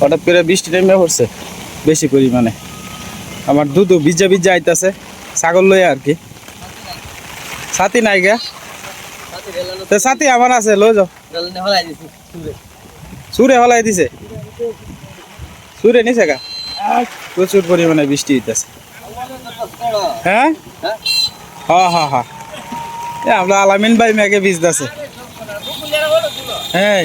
হঠাৎ করে বৃষ্টি নেমে পড়ছে, বেশি পরিমাণে। আমার দুধও ভিজা ভিজা আইতাছে, ছাগল লইয়া আর কি। ছাতি নাই গা। তো ছাতি আমার আছে, লই যাও। সুরে হলাই দিছে। সুরে নিছে গা। প্রচুর পরিমাণে বৃষ্টি হইতাছে। হ্যাঁ? হ্যাঁ হ্যাঁ হ্যাঁ। এ, আমরা আলামিন ভাই মেঘে ভিজতেছে। হ্যাঁ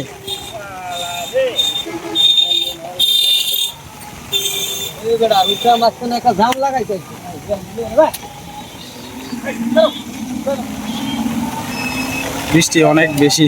জাম লাগাইছে বৃষ্টি অনেক বেশি।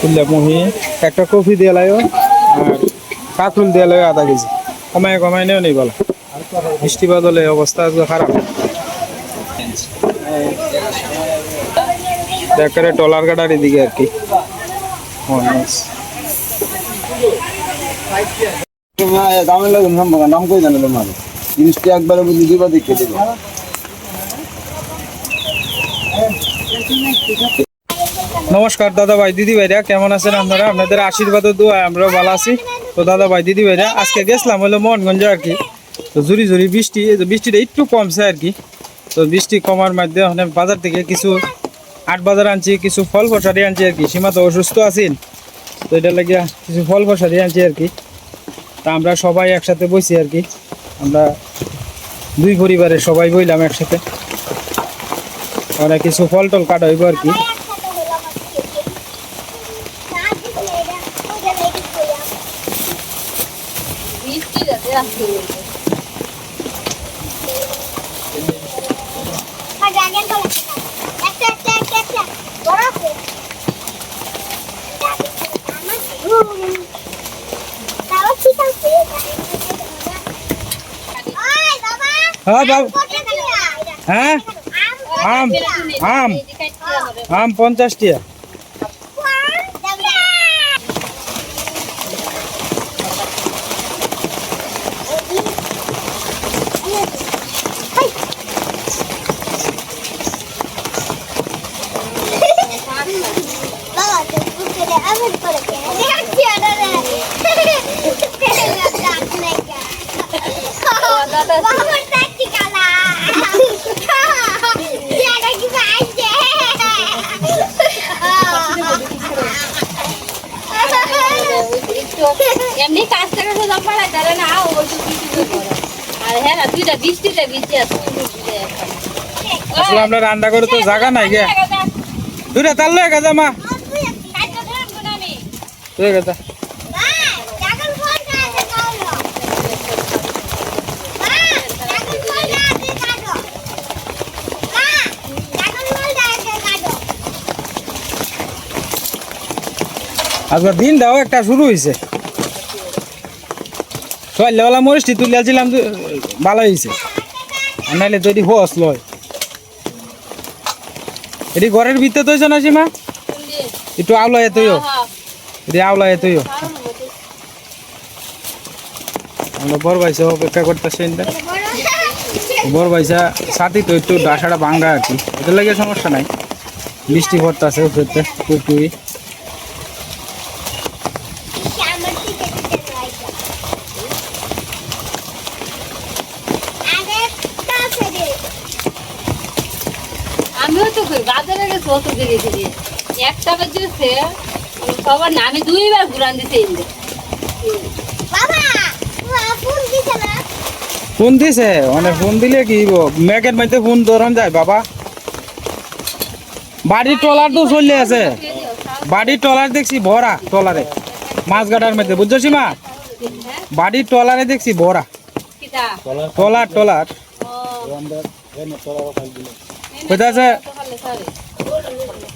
খুললে মুহি, একটা কফি দিয়ে লাইও আর কাকরুল দিয়ে লাইও আধা কেজি। কমায় কমায় নেও নেই বলা। বৃষ্টি বাদলে অবস্থা খারাপ। দেখরে টলার কাটার এদিকে আর কি। দেখে নমস্কার দাদা ভাই দিদি ভাইরা কেমন আছেন আপনারা? আপনাদের আশীর্বাদ দোয়া আমরাও ভালো আছি। তো দাদা ভাই দিদি ভাইরা আজকে গেছিলাম হলো মোহনগঞ্জ আর কি। তো ঝুরি ঝুরি বৃষ্টি বৃষ্টিটা একটু কমছে আর কি। তো বৃষ্টি কমার মাধ্যমে বাজার থেকে কিছু আট বাজার আনছি, কিছু ফল ফসারি আনছি আর কি। সীমা তো অসুস্থ আছেন, তো এটা লাগিয়া কিছু ফল ফসারি আনছি আর কি। তা আমরা সবাই একসাথে বসি আর কি। আমরা দুই পরিবারের সবাই বইলাম একসাথে। আমরা কিছু ফল টল কাটা হইব আর কি বৃষ্টি যাতে আসতে একটা একটা একটা একটা বড় আছে তাও ঠিক আছে হ্যাঁ বাবু। হ্যাঁ? আম আম আম পঞ্চাশ টিয়া বাবা তো বুঝলে আমি করে দেখছি ওটা রে বাবা দেখছি কালা এটা কি পাইছে এমনি না আর হ্যাঁ দুইটা আমরা রান্না করে তো জায়গা নাই গে। দুটা তাল লয়ে গেছে মা। লয়ে গেছে। কাছে কালো মা জাগল ফোন কাছে কাটো মা জাগল ফোন কাছে কাটো আজকে দিন দাও একটা শুরু হয়েছে সকালবেলা মরিচটি তুলিয়াছিলাম তো, ভালো হয়েছে নাহলে যদি হোস লয়। ঘরের ভিতরে তৈছ না সীমা? একটু আওলায় তৈও এটি আমরা বড় ভাইসা অপেক্ষা করতেছি বড় ভাইসা সাথে তো একটু ডাসাটা ভাঙ্গা আর কি। ওদের লাগে সমস্যা নাই। বৃষ্টি পড়তেছে ওপরে টুকটুকি আমার দিকে দিকে রাইটা আগে কাছে দে আমিও তো কই বাজারে গেছি অত ধীরে ধীরে একটা বাজছে সবার না আমি দুইবার ঘুরান দিতে ফোন দিছে ফোন দিছে? মানে ফোন দিলে কি হইব? মেঘের মধ্যে ফোন ধরন যায় বাবা। বাড়ির ট্রলার তো চলে আছে। বাড়ির ট্রলার দেখছি ভরা ট্রলারে। মাছ গাটার মধ্যে বুঝছ মা বাড়ির ট্রলারে দেখছি ভরা। Trawler trawler. কইতাছে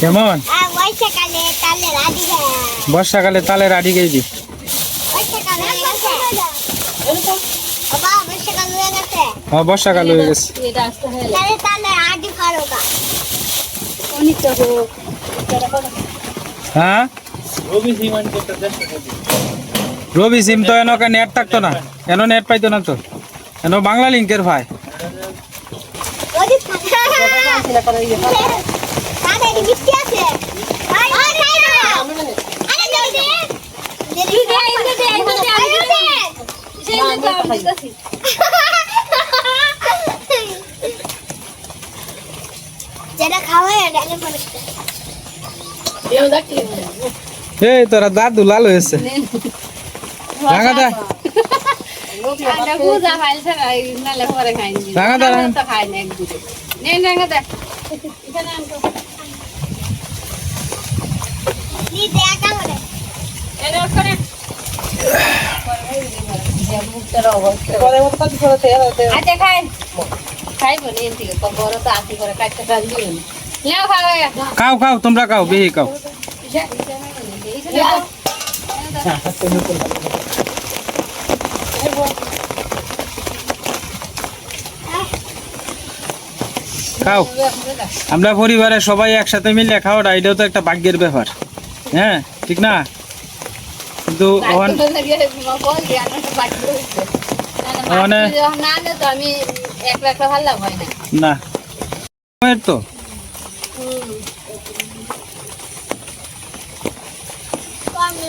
কেমন? কালে রাজি গে বর্ষাকালে তালের আড়ি গেছি। হয়ে হ্যাঁ বর্ষাকাল হয়ে গেছে। হ্যাঁ রবি সিম তো এনকে নেট থাকতো না। এন নেট পাইতো না তো। এন বাংলা লিঙ্কের ভাই। যেটা খাওয়া এই তোরা দাদু লাল হয়েছে। রাঙা দা। গুজা খাইছে না নালে পরে খাইনি। রাঙা দা, রাঙা। তো খাই না একদিকে নে রাঙা দে। এখানে আনতো নি দেখা হলে এর করে। আচ্ছা খাই। খাইব নি এদিকে তো বড় তো আতি করে কাটতে কাজ দিও না। খাও খাও তোমরা খাও বেশি খাও। খাও। আমরা পরিবারে সবাই একসাথে মিলে খাওয়াটা এটাও তো একটা ভাগ্যের ব্যাপার। হ্যাঁ ঠিক না? কিন্তু না না সময়ের তো কমলা গেল আর একটা খাইতেছে মুখে ধরে হ্যাঁ। ভালো লাগা গেন্দে গেন্দে করে আছে দেখছ কত কম এখানে দেরি তো খাইতে হবে হুম। এই না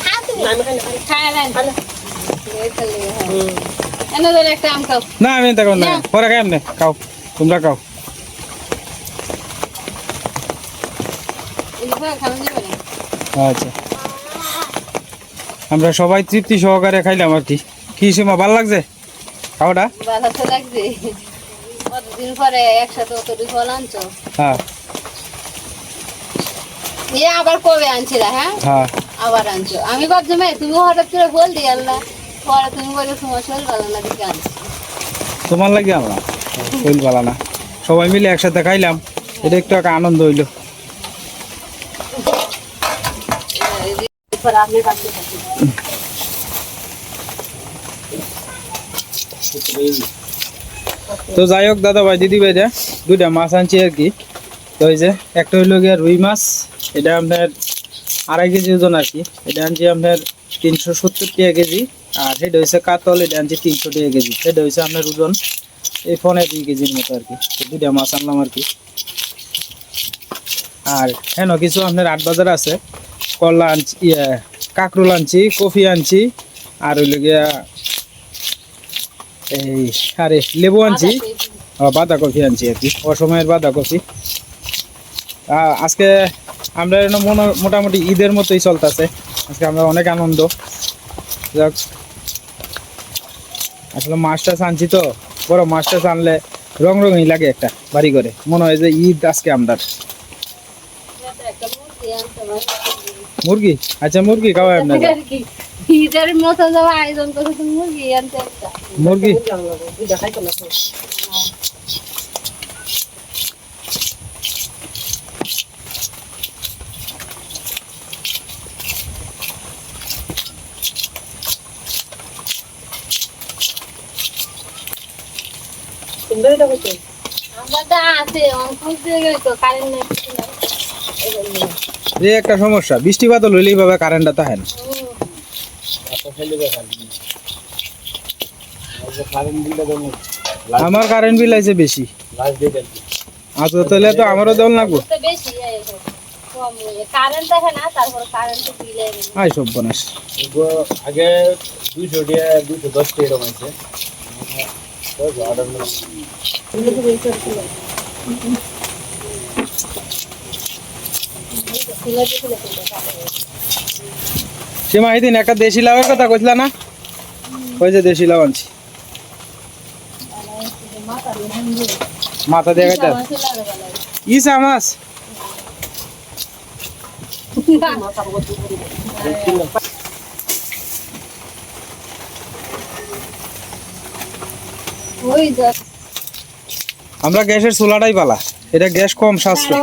খাও তুমি আমি খাই না আম না। পরে খাই এমনি খাও। তোমরা খাও। আচ্ছা। আমরা সবাই তৃপ্তি সহকারে খাইলাম আর কি। কি সীমা ভালো লাগছে? খাওয়াটা? ভালো তো লাগছে কতদিন পরে একসাথে ফল আনছো হ্যাঁ। এ আবার কবে আনছিলা হ্যাঁ? হ্যাঁ। আবার আনছো। আমি ভাবছি তুমি হঠাৎ করে বল দি আল্লাহ। পরে তুমি বলে তোমার শরীর ভালো না দিকে তোমার লাগে শরীর ভালো না। সবাই মিলে একসাথে খাইলাম। এটা একটু একটা আনন্দ হইল। তো যাই হোক দাদা ভাই দিদি ভাই দুইটা মাছ আনছি আর কি। তো ওই যে একটা হইল গিয়া রুই মাছ এটা আপনার আড়াই কেজি ওজন আর কি। এটা আনছি আপনার তিনশো সত্তর টাকা কেজি। আর সেটা হয়েছে কাতল এটা আনছি তিনশো টাকা কেজি। সেটা হয়েছে আপনার ওজন এই ফোনে দুই কেজির মতো আর কি। দুইটা মাছ আনলাম আর কি। আর হ্যাঁ কিছু আপনার আট বাজার আছে। করলা আনছি ইয়ে কাঁকরোল আনছি কফি আনছি আর হইল গিয়া এই আরে লেবু আনছি। বাঁধাকপি। আনছি আর কি। অসময়ের বাঁধাকপি। আজকে আমরা মনো- মোটামুটি ঈদের মতোই চলতেছে। আজকে আমরা অনেক আনন্দ। যাক আসলে মাছটা আনছি তো বড় মাছটা আনলে রং রঙই লাগে একটা বাড়ি করে মনে হয় যে ঈদ আজকে আমরা মুরগি? আচ্ছা মুরগি খাওয়াই আপনাকে আর কি ঈদের মতো যাওয়া আয়োজন করে মুরগি আনতে একটা। মুরগি দুইটা খাইতে না তোমরা এটা করছ আমরা তো আছে অঙ্কুশ দিয়ে গেলে তো কারেন্ট নেই কিছু নাই। একটা সমস্যা বৃষ্টি বাদল হইলেই ভাবে কারেন্টটা আমার কারেন্ট বিল আছে বেশি। আজ তাহলে তো আমারও দেওয়াল লাগবো। তো বেশি এই কম। কারেন্ট থাকে না তারপর কারেন্ট বিলে আই সব বনাস আগে দুইশো টাকা দুইশো দশ টাকা এরকম আছে সীমা এদিন একটা দেশি লাউয়ের কথা কইছিলা না? ওই যে দেশি লাউ আনছি। মাথা দিয়ে গেছে মাছ ওই তো আমরা গ্যাসের চুলাটাই পালা। এটা গ্যাস কম সাশ্রয়।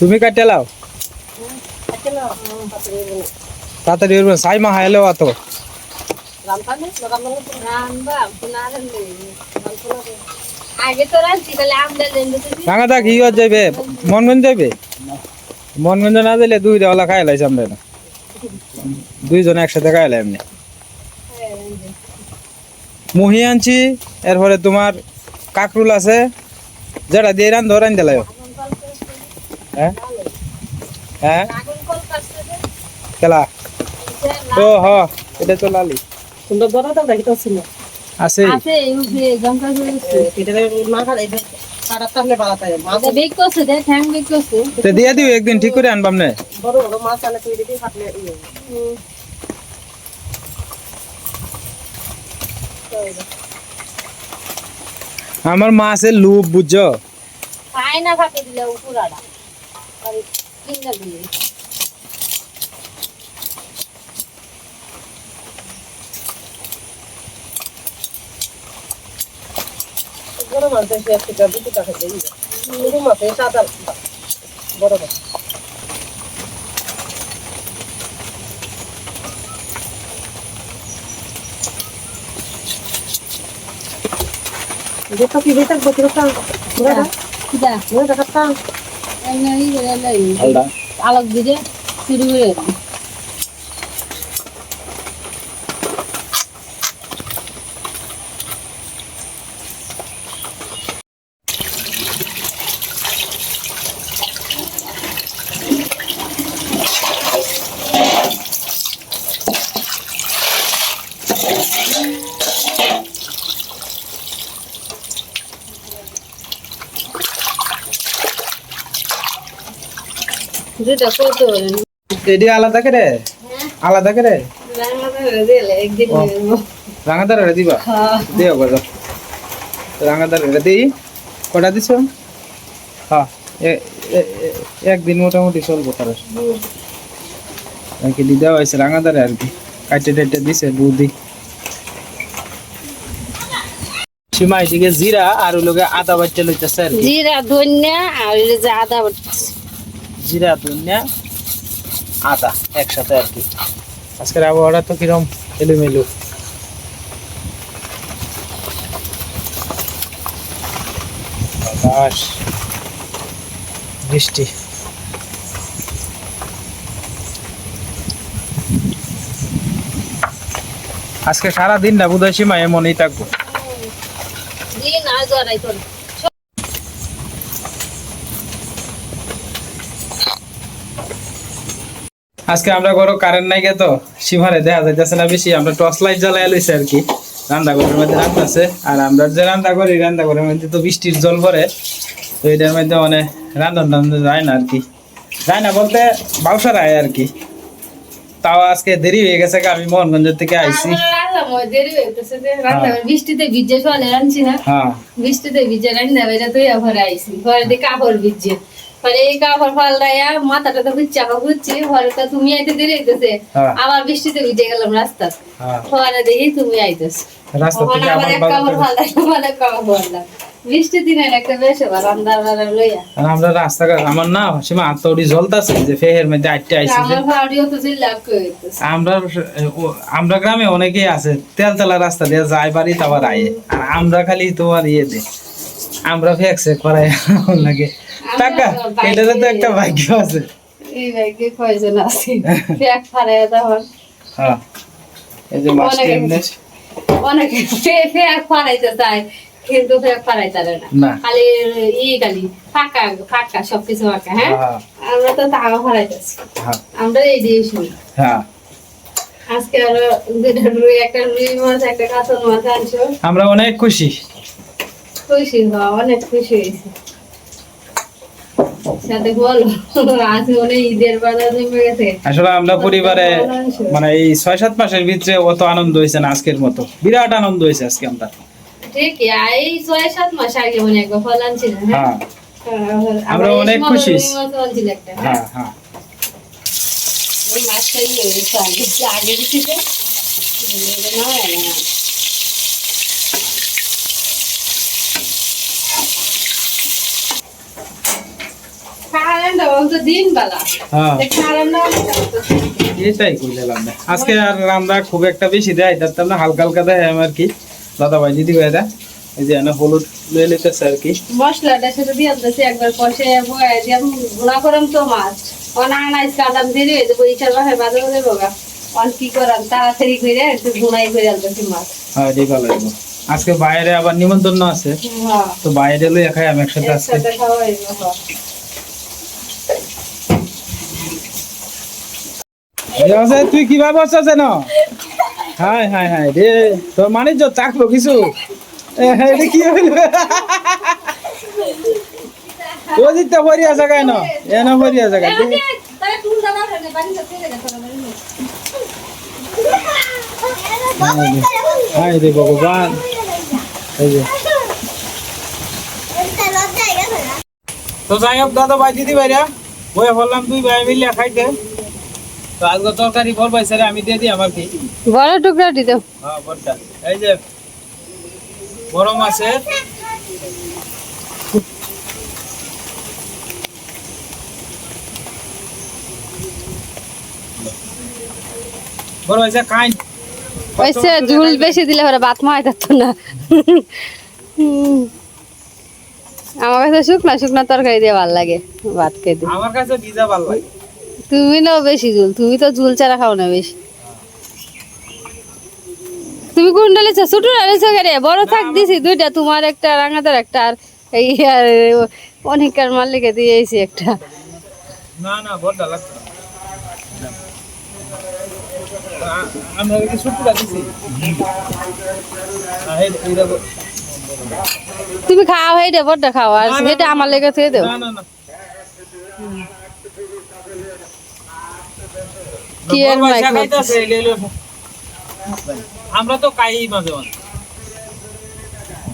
তুমি কাটতে লাও। তাড়াতাড়ি উঠবে সাই মা হাইলেও আতো রামপানে রামপানে রান্না না রান্না আগে তো রাঁধছি তাহলে আমরা লেন্দে তো রাঙা দা কি যাইবে মনগঞ্জ যাইবে মনগঞ্জ না না দুইজনে একসাথে এমনি। মুহি আনছি, এরপরে তোমার কাকরুল আছে। যেটা দিয়ে রান ধরান দিলাই হ্যাঁ? হ্যাঁ? খেলা? তো হ এটা তো লালি। সুন্দর বড় তো দেখি তো ছিল আছে। এই যে এটা খালে এটা হ্যাং দিয়ে দিও একদিন ঠিক করে আনবাম না। বড় বড় মাছ আনে তুই দেখি কাটলে আমার মাছের লুপ বুঝছ? না দিলে উপরাটা আর কিনা দিলে বড় মাছ দেখি একটু দুটো টাকা দিয়ে দিবে মাছ সাদা বড় মাছ যেটা কি যেটা বছর কাল পুরা কিটা পুরা টাকা কাল আলোক দিলে শুরু করে দাও। যেটা কত? এডি আলাদা করে? আলাদা করে? একদিন রাঙাদার রে দিবা? দিও গো রাঙাদার রে দিই। কটা দিছো? হ্যাঁ এ- এ- একদিন মোটামুটি চলবো তার আর দেওয়া হয়েছে রাঙাদারে আর কি। কাটে টাইটে দিছে বুদ্ধি সীমা এদিকে জিরা আর ওই লোকে আদা বাচ্চা লইতেছে জিরা ধনিয়া আর আদা বাটছে। জিরা ধনিয়া আদা একসাথে আর কি। আজকের আবহাওয়াটা তো কিরম এলোমেলো। বাতাস বৃষ্টি। আজকে সারা দিন না বুধ সীমা এমনই থাকব। দিন আর জড়াই আজকে আমরা গরো কারেন্ট নাই গে তো সীমারে দেখা যাইতেছে না বেশি আমরা টর্চ লাইট জ্বালাই লইছি আর কি। রান্না ঘরের মধ্যে রান্নাছে আর আমরা যে রান্না করি রান্না ঘরের মধ্যে তো বৃষ্টির জল পরে তো এটার মধ্যে মানে রান্না টান্না যায় না আর কি। যায় না বলতে বাউসার আয় আর কি। তাও আজকে দেরি হয়ে গেছে আমি মোহনগঞ্জের থেকে আইছি। আমরা রান্না মই দেরি হইতেছে যে রান্না করে বৃষ্টিতে ভিজে ফলে রাঁধছি না। হ্যাঁ। বৃষ্টিতে ভিজে রান্না তুই ঘরে আইসি ঘরে দিয়ে কাপড় ভিজছে। পরে এই কাপড় ফালদাইয়া মাথাটা তো বুঝছি আবার বুঝছি ঘরে তো তুমি আইতে দেরি হইতেছে। হ্যাঁ। আবার বৃষ্টিতে ভিজে গেলাম রাস্তা হ্যাঁ। ঘরে দেখি তুমি আইতেছ। রাস্তা থেকে আবার কাপড় কাপড় ফালদাম আমরা রাস্তাঘাট আমার না সীমা আত্মরি জ্বলতাছে যে ফেহের মধ্যে আটটা আইছি যে। আমার আমরা গ্রামে অনেকেই আছে তেল তেলা রাস্তা দিয়ে যায় বাড়ি আবার আয়ে। আর আমরা খালি তোমার ইয়ে দে আমরা ফেকছে করাই লাগে। টাকা এটাতে তো একটা ভাগ্য আছে। এই ভাইকে কয়জন আছে? ব্যাগ ফারাইয়া তখন হ্যাঁ। এই যে মাছটি অনেকে- অনেকে ফেক ফারাইতে চায় কিন্তু ফেক ফারাইতে পারে না। না। খালি ই খালি ফাঁকা ফাঁকা সবকিছু ফাঁকা হ্যাঁ? হ্যাঁ আমরা তো টাকা ফারাইতেছি হ্যাঁ। আমরা এই দিয়ে শুনি। হ্যাঁ। আজকে আরও দুইটা রুই একটা রুই মাছ একটা কাতল মাছ আনছো। আমরা অনেক খুশি। খুশি হওয়া অনেক খুশি হয়েছে। সাথে বলো আজ মনে ঈদের বাজার জমে গেছে। আসলে আমরা পরিবারে মানে এই ছয় সাত মাসের ভিতরে অত আনন্দ হয়েছে না আজকের মতো। বিরাট আনন্দ হয়েছে আজকে আমরা। ঠিকই আর এই ছয় সাত মাস আগে মনে একবার ফল আনছিলেন হ্যাঁ? আমরা অনেক খুশি। হ্যাঁ? হ্যাঁ আগে আগে না রান্না রান্না। এটাই কইলাম আজকে আর আমরা খুব একটা বেশি দেয় তার না হালকা হালকা দেয় আর কি। দাদা ভাই দিদি ভাইরা এই যে এনে হলুদ লয়ে লিতেছে আর কি। মশলাটা সেটা দিয়ে দিতেছি একবার কষে বয়ে দিয়ে করলাম তো মাছ। অনা আনাইস কাদাম দিয়ে দেবো বাসায় বাজারে দেবো গা আর কি তাড়াতাড়ি করে একটু ঘুমাই করে আনতেছি মাছ। হ্যাঁ এটাই ভালো লাগবে আজকে বাইরে আবার নিমন্ত্রণ আছে। হ্যাঁ। তো বাইরে লই খাই আমি একসাথে আজকে হ্যাঁ। তুই কীভাবে বসছিস না হাই হাই হাই রে। তোর মানে যত চাকলো কিছু? এটা কি হইল? ও দিতে ভরিয়া জায়গায় না এ না ভরিয়া জায়গায়। হাই রে ভগবান। এই যে। তো যাই হোক দাদা ভাই দিদি ভাইরা বয়ে বললাম তুই ভাই মিলে খাইতে। তো আজকে তরকারি বল ভাই স্যার আমি দিয়ে দিই আমার কি? বড় টুকরা দিতে হ্যাঁ বড়টা। এই যে বড় মাছের বড় হয়েছে কাই ওইসে ঝুল বেশি দিলে মায় থাকতো না। আমার কাছে শুকনা শুকনা তরকারি দিয়ে ভালো লাগে ভাত খেতে। আমার কাছে ভিজা ভালো লাগে। তুমি নাও বেশি ঝুল তুমি তো ঝুল ছাড়া খাও না বেশি। তুমি কোন ডালেছ ছোট ডালেছ রে বড় থাক দিছি দুইটা তোমার একটা রাঙাতার একটা আর এই আর অনেককার মালিকে দিয়েছি একটা। না না বড়টা লাগছে না। আমরা কি এই- এই দেখো। তুমি খাও হেটে বড়টা খাও আর না, না, সেটা আমার লেগে থেকে দেও। না না না। কি আর আমরা তো খাই মাঝে মাঝে।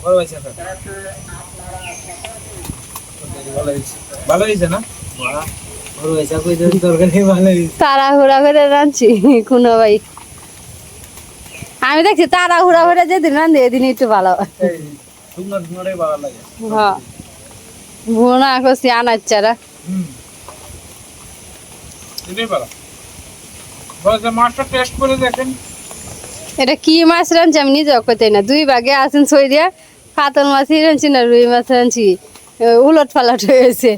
ভালো হয়েছে। না? তাড়াহুড়া করে রাঁধছি কোনো ভাই। আমি দেখছি তাড়াহুড়া করে যেদিন এদিন একটু ভালো। এই, ভালো লাগে। হ্যাঁ। ভুনা করছি আনার চারা ভালো। মাছটা টেস্ট করে দেখেন। এটা কি মাছ রাঁধছি আমি নিজেও করতে না। দুই ভাগে আছেন ছই দিয়া কাতল মাছই রাঁধছি না রুই মাছ রাঁধছি। উলট পালট হয়েছে।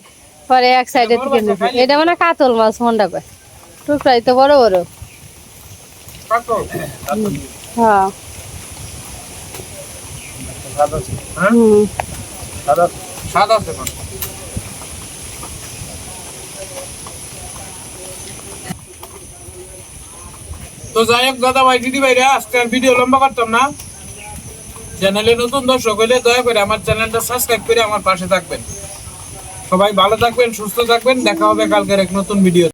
পরে এক সাইডে থেকে। এটা মানে কাতল মাছ মন্ডা পায় টুকরাই তো বড় বড়। হ্যাঁ। সাদা আছে। হ্যাঁ? সাদা সাদা আছে কোন তো যাই হোক, দাদা ভাই, দিদি ভাইরা, আজকে আর ভিডিও লম্বা করতাম না। চ্যানেলে নতুন দর্শক হইলে দয়া করে আমার চ্যানেলটা সাবস্ক্রাইব করে আমার পাশে থাকবেন। সবাই ভালো থাকবেন, সুস্থ থাকবেন, দেখা হবে কালকের এক নতুন ভিডিও